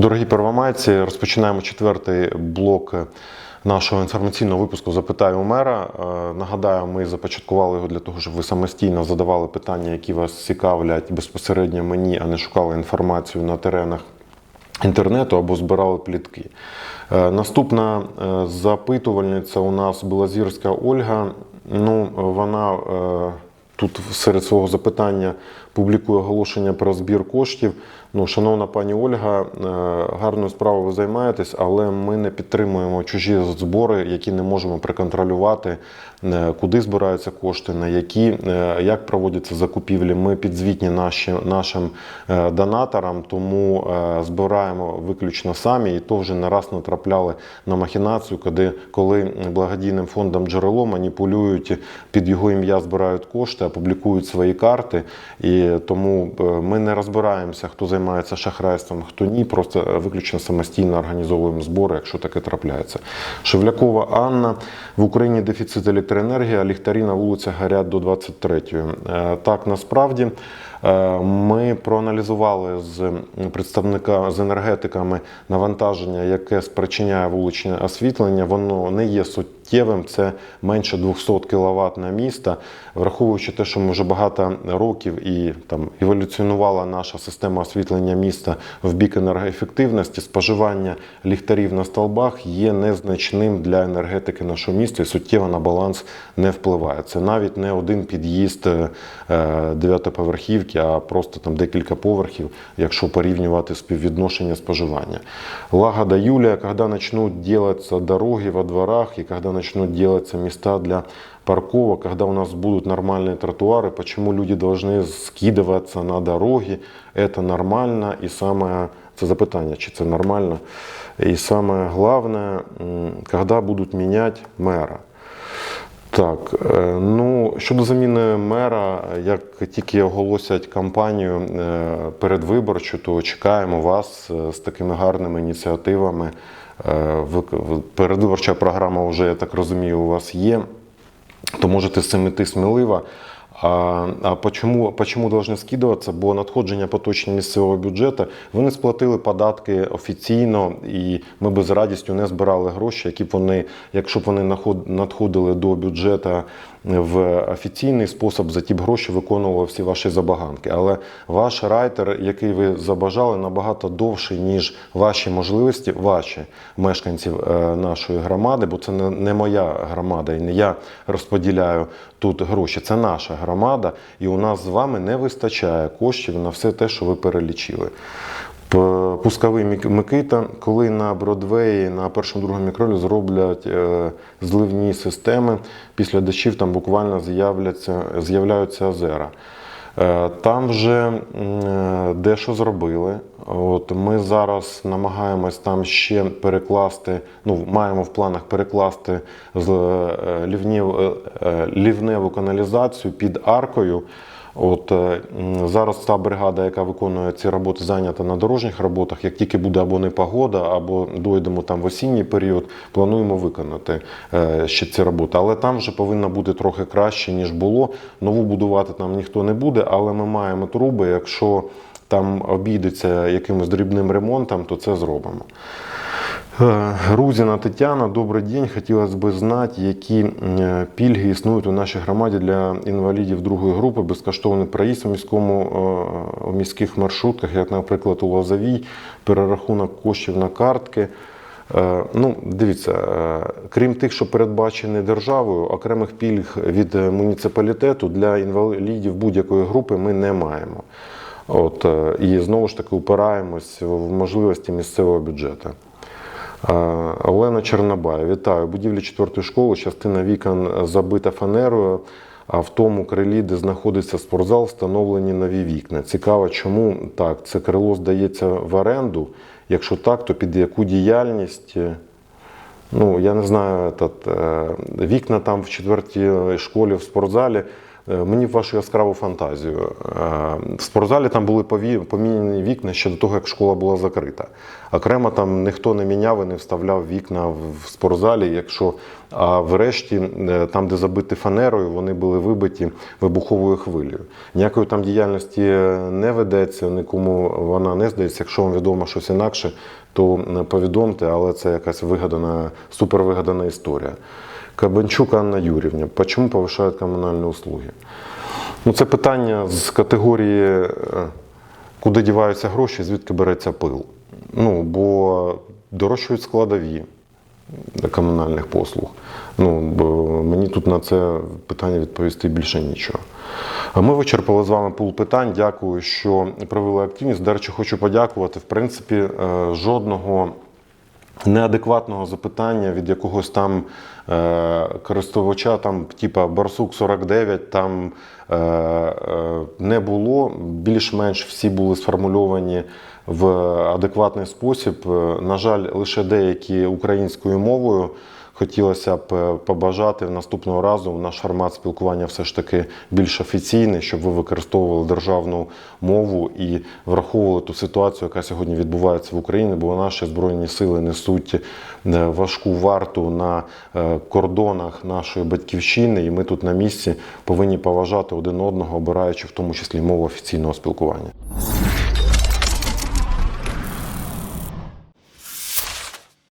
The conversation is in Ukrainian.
Дорогі первомайці, розпочинаємо четвертий блок нашого інформаційного випуску Запитаю у мера. Е, Нагадаю, ми започаткували його для того, щоб ви самостійно задавали питання, які вас цікавлять безпосередньо мені, а не шукали інформацію на теренах інтернету або збирали плітки. Е, Наступна е, запитувальниця у нас Білозірська Ольга. Ну, вона тут серед свого запитання публікує оголошення про збір коштів. Ну, шановна пані Ольга, е, гарною справою ви займаєтесь, але ми не підтримуємо чужі збори, які не можемо проконтролювати, е, куди збираються кошти, на які, е, як проводяться закупівлі. Ми підзвітні наші, нашим донаторам, тому збираємо виключно самі, і то вже не раз натрапляли на махінацію, коли, коли благодійним фондом джерело маніпулюють під його ім'я збирають кошти, а публікують свої карти. І тому ми не розбираємося, хто займається шахрайством, хто ні. Просто виключно самостійно організовуємо збори, якщо таке трапляється. Шевлякова Анна в Україні дефіцит електроенергії, а ліхтарі на вулицях гарять до 23-ї. Е, Так, насправді. Е, Ми проаналізували з представника з енергетиками навантаження, яке спричиняє вуличне освітлення. Воно не є суттєвим, це менше 200 кВт на місто. Враховуючи те, що ми вже багато років і там еволюціонувала наша система освітлення міста в бік енергоефективності, споживання ліхтарів на столбах є незначним для енергетики нашого міста і суттєво на баланс не впливає. Це навіть не один під'їзд е, дев'ятоповерхівки, а просто там декілька поверхів, якщо порівнювати співвідношення споживання. Лагода Юлия, когда начнут делаться дороги во дворах и когда начнут делаться места для парковок, когда у нас будут нормальные тротуары, почему люди должны скидываться на дороги, это нормально и самое, це запитання, чи це нормально, и самое главное, м, когда будут менять мэра. Так, е, ну щодо заміни мера, як тільки оголосять кампанію е, передвиборчу, то чекаємо вас е, з такими гарними ініціативами. Передвиборча програма вже, я так розумію, у вас є, то можете з цим іти сміливо. А, почему, почему должны скидуватися? Бо надходження поточні місцевого бюджету вони сплатили податки офіційно, і ми би з радістю не збирали гроші, які б вони, якщо б вони надходили до бюджету в офіційний спосіб, за ті гроші виконували всі ваші забаганки. Але ваш райтер, який ви забажали, набагато довший, ніж ваші можливості, ваші мешканців е, нашої громади, бо це не моя громада, і не я розподіляю тут гроші. Це наша громада, і у нас з вами не вистачає коштів на все те, що ви перелічили. Пусковий Микита, коли на Бродвеї на першому другому мікролі зроблять е, зливні системи, після дощів там буквально з'являться, з'являються озера. Е, Там вже е, дещо зробили. От ми зараз намагаємось там ще перекласти. Ну, маємо в планах перекласти з лівнів, лівневу каналізацію під аркою. От е, зараз та бригада, яка виконує ці роботи, зайнята на дорожніх роботах. Як тільки буде або непогода, або дойдемо там в осінній період, плануємо виконати е, ще ці роботи. Але там вже повинно бути трохи краще ніж було. Нову будувати там ніхто не буде, але ми маємо труби. Якщо там обійдеться якимось дрібним ремонтом, то це зробимо. Е, Грузіна Тетяна, добрий день. Хотілося б знати, які е, пільги існують у нашій громаді для інвалідів другої групи, безкоштовний проїзд у міському е, у міських маршрутках, як, наприклад, у Лозовій, перерахунок коштів на картки. Е, Ну, дивіться, е, крім тих, що передбачені державою, окремих пільг від е, муніципалітету для інвалідів будь-якої групи ми не маємо. От, е, і знову ж таки упираємось в можливості місцевого бюджету. Е, Олена Чернобай, вітаю. Будівлі четвертої школи, частина вікон забита фанерою, а в тому крилі, де знаходиться спортзал, встановлені нові вікна. Цікаво, чому так? Це крило здається в оренду. Якщо так, то під яку діяльність? Е, Ну, я не знаю, е, вікна там в четвертій школі в спортзалі. Е, мені в вашу яскраву фантазію. Е, В спортзалі там були поміняні вікна ще до того, як школа була закрита. Окремо там ніхто не міняв і не вставляв вікна в спортзалі, якщо а врешті, е, там, де забиті фанерою, вони були вибиті вибуховою хвилею. Ніякої там діяльності не ведеться, нікому вона не здається. Якщо вам відомо щось інакше, то повідомте, але це якась вигадана, супервигадана історія. Кабанчук Анна Юрівна. Чому повишають комунальні услуги? Ну, це питання з категорії, е, куди діваються гроші, звідки береться пил. Ну, бо дорожчують складові комунальних послуг. Ну, мені тут на це питання відповісти більше нічого. Ми вичерпали з вами пул питань. Дякую, що провели активність. До речі, хочу подякувати. В принципі, е, жодного неадекватного запитання від якогось там е, користувача, там, типа Барсук 49, там е, е, не було. Більш-менш всі були сформульовані в адекватний спосіб. Е, На жаль, лише деякі українською мовою. Хотілося б е, побажати в наступного разу наш формат спілкування все ж таки більш офіційний, щоб ви використовували державну мову і враховували ту ситуацію, яка сьогодні відбувається в Україні, бо наші збройні сили несуть е, важку варту на е, кордонах нашої батьківщини, і ми тут на місці повинні поважати один одного, обираючи в тому числі мову офіційного спілкування.